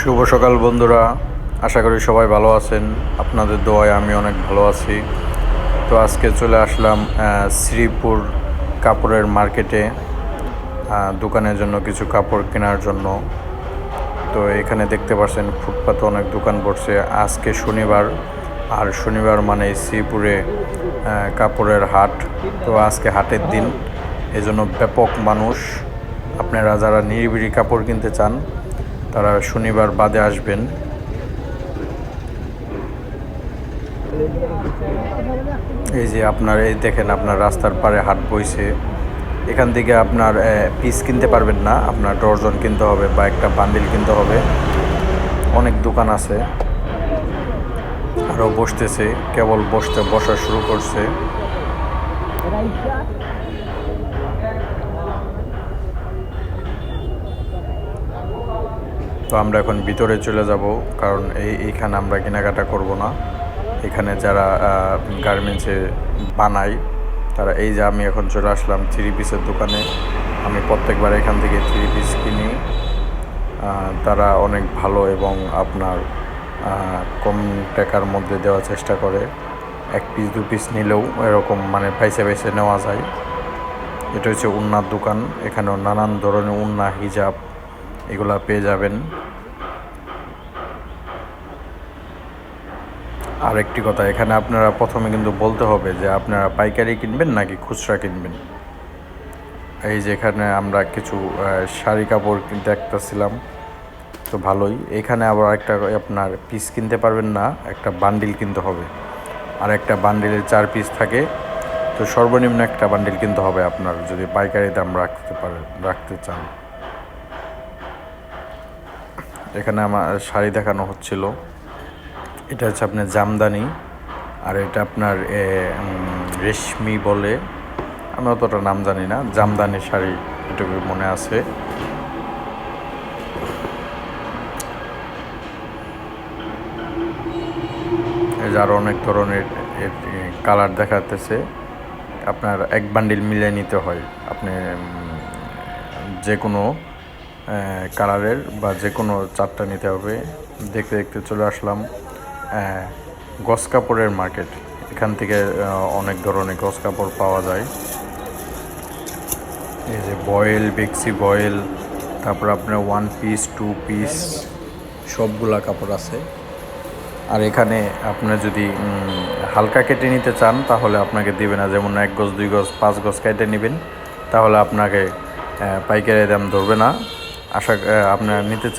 শুভ সকাল বন্ধুরা। আশা করি সবাই ভালো আছেন। আপনাদের দোয়ায় আমি অনেক ভালো আছি। তো আজকে চলে আসলাম শ্রীপুর কাপড়ের মার্কেটে দোকানের জন্য কিছু কাপড় কেনার জন্য। তো এখানে দেখতে পাচ্ছেন, ফুটপাতে অনেক দোকান পড়ছে। আজকে শনিবার, আর শনিবার মানে শ্রীপুরে কাপড়ের হাট। তো আজকে হাটের দিন। এজন্য ব্যাপক মানুষ। আপনারা যারা নিরিবিড়ি কাপড় কিনতে চান তারা শনিবার বাদে আসবেন। এই যে আপনার, এই দেখেন আপনার রাস্তার পারে হাট বইছে। এখান থেকে আপনার পিস কিনতে পারবেন না। আপনার ডর্জন কিনতে হবে বা একটা বান্ডিল কিনতে হবে। অনেক দোকান আছে। আরও বসতেছে। কেবল বসতে, বসা শুরু করছে। তো আমরা এখন ভিতরে চলে যাব, কারণ এই এইখানে আমরা কেনাকাটা করব না। এখানে যারা গার্মেন্টসে বানায়, তারা এই যে আমি এখন চলে আসলাম থ্রি পিসের দোকানে। আমি প্রত্যেকবার এখান থেকে থ্রি পিস কিনি। তারা অনেক ভালো এবং আপনার কম টাকার মধ্যে দেওয়ার চেষ্টা করে। এক পিস দু পিস নিলেও এরকম মানে পাইসে পাইসে নেওয়া যায়। এটা হচ্ছে উন্নার দোকান। এখানেও নানান ধরনের উন্না, হিজাব এগুলা পেয়ে যাবেন। আর একটি কথা, এখানে আপনারা প্রথমে কিন্তু বলতে হবে যে আপনারা পাইকারি কিনবেন নাকি খুচরা কিনবেন। এই যে এখানে আমরা কিছু শাড়ি কাপড় একটাছিলাম তো ভালোই। এখানে আবার একটা আপনার পিস কিনতে পারবেন না, একটা বান্ডিল কিনতে হবে। আর একটা বান্ডিলের চার পিস থাকে, তো সর্বনিম্ন একটা বান্ডিল কিনতে হবে আপনার, যদি পাইকারি দাম রাখতে পারেন রাখতে চান। এখানে আমার শাড়ি দেখানো হচ্ছিল। এটা হচ্ছে আপনার জামদানি, আর এটা আপনার রেশমি বলে। আমি অতটা নাম জানি না, জামদানি শাড়ি এটুকু মনে আছে। এই যে আরও অনেক ধরনের কালার দেখাতেছে। আপনার এক বান্ডিল মিলিয়ে নিতে হয়। আপনি যে কোনো কালারের বা যে কোনো চারটা নিতে হবে। দেখতে দেখতে চলে আসলাম গস কাপড়ের মার্কেট এখান থেকে অনেক ধরনের গস কাপড় পাওয়া যায়। এই যে বয়েল, বেক্সি বয়েল, তারপর আপনার ওয়ান পিস টু পিস সবগুলা কাপড় আছে। আর এখানে আপনার যদি হালকা কেটে নিতে চান, তাহলে আপনাকে দিবে না। যেমন এক গজ দুই গজ পাঁচ গজ কেটে নেবেন, তাহলে আপনাকে পাইকারি দাম ধরবে না। আশা আপনারা নিতে